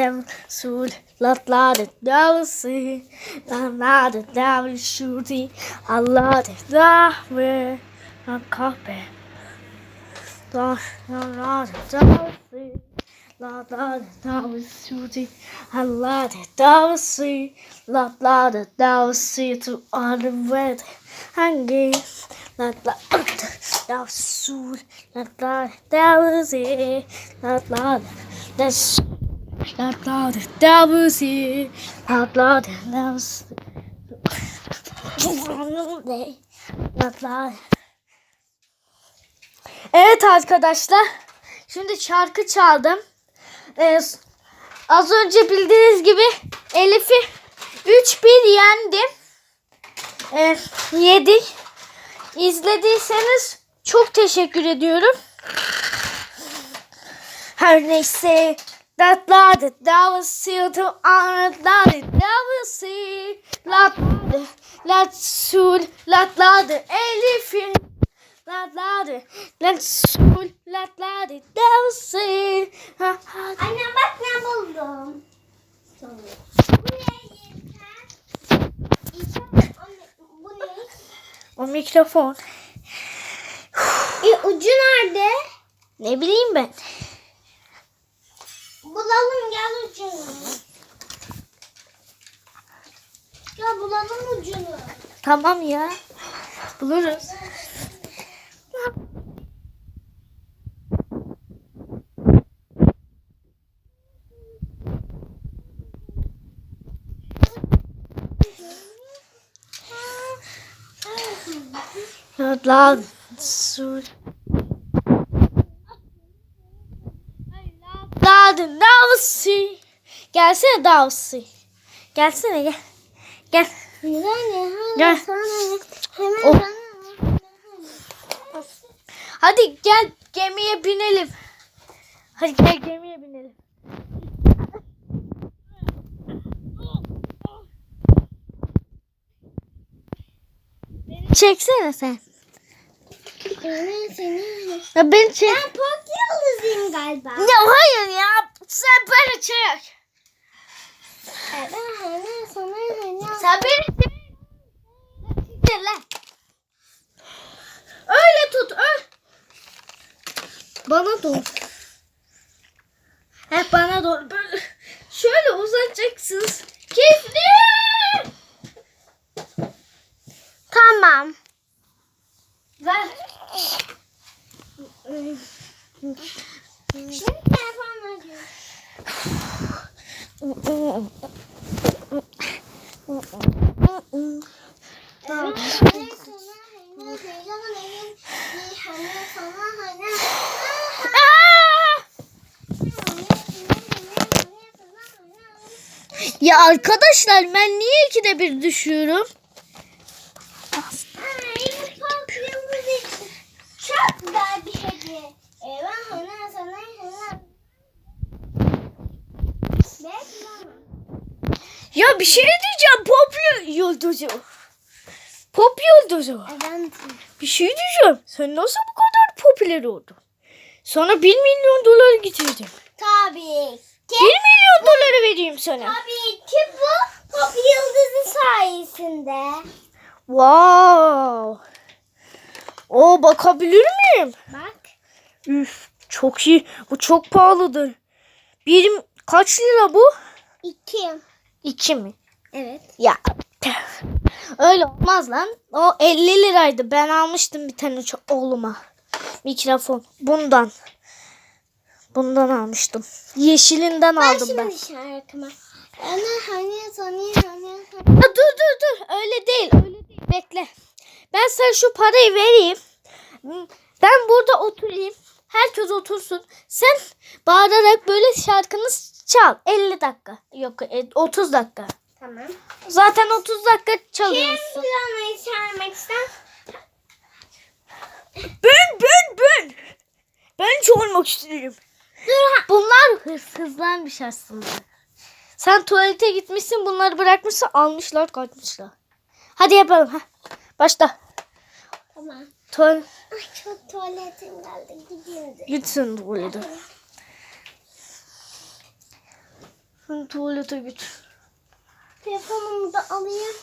devil shoot, lot lot of dosy, lot lot of devil shooty, a lot of devil on copy. Lot lot of dosy, lot lot of devil shooty, a lot of dosy, lot lot of dosy to all the red hanging, lot lot of devil shoot, lot lot of dosy, lot lot of dosy. The devil see. La la. Evet arkadaşlar. Şimdi şarkı çaldım. Ee, az önce bildiğiniz gibi Elif'i 3-1 yendim. Ee, yedik. İzlediyseniz çok teşekkür ediyorum. Her neyse. That la the devil see to honor la la sul la la the Elif'in. La la the la sul la la the devil see. Ha ha. Anne bak ne buldum. O mikrofon. E, ucu nerede? Ne bileyim ben. Bulalım gel ucunu. Ya bulalım ucunu. Tamam ya. Buluruz. La sur. La Davsi. Gelsene Davsi. Gelsene gel. Gel. Gel. hemen Oh. Hadi gel gemiye binelim. Hadi gel gemiye binelim. Çeksene sen. Seni. Ya beni çek. Ben pop yıldızıyım galiba. Ya. Sen böyle çek. Evet, hani sana hani. Sen beni lan. Öyle tut. Öyle. Bana doğru. Hep bana doğru. Böyle şöyle uzatacaksınız. Keyifli. Tamam. Ver. Şimdi telefonla diyor. Ya arkadaşlar ben niye ikide bir düşüyorum? Ya bir şey diyeceğim. Yıldızı. Pop yıldızı. Evet. Bir şey diyeceğim. Sen nasıl bu kadar popüler oldun? Sana 1 milyon dolar getirdim. Tabii ki. 1 milyon doları vereyim sana. Tabii ki bu pop yıldızı sayesinde. Wow. O bakabilir miyim? Bak. Üf, çok iyi. Bu çok pahalıdır. Bir kaç lira bu? İki. İki mi? Evet. Ya öyle olmaz lan. O 50 liraydı. Ben almıştım bir tane oğluma. Mikrofon. Bundan. Bundan almıştım. Yeşilinden Ben aldım şimdi ben. şarkıma. Ana hani hani hani. Ya dur dur dur. Öyle değil. Öyle değil. Bekle. Ben sana şu parayı vereyim. Ben burada oturayım. Herkes otursun. Sen bağırarak böyle şarkını çal. 50 dakika. Yok e, 30 dakika. Tamam. Zaten 30 dakika Kim çalıyorsun. piyanoyu çalmak ister? Ben ben ben. Ben çalmak istiyorum. Dur Bunlar hırsızlarmış aslında. Sen tuvalete gitmişsin bunları bırakmışsın almışlar kaçmışlar. Hadi yapalım. Ha. Başla. Tamam. Tuval Ay çok tuvaletim geldi. Gidiyordu. gitsin tuvalete. Beni tuvalete götür. Telefonumu da alayım.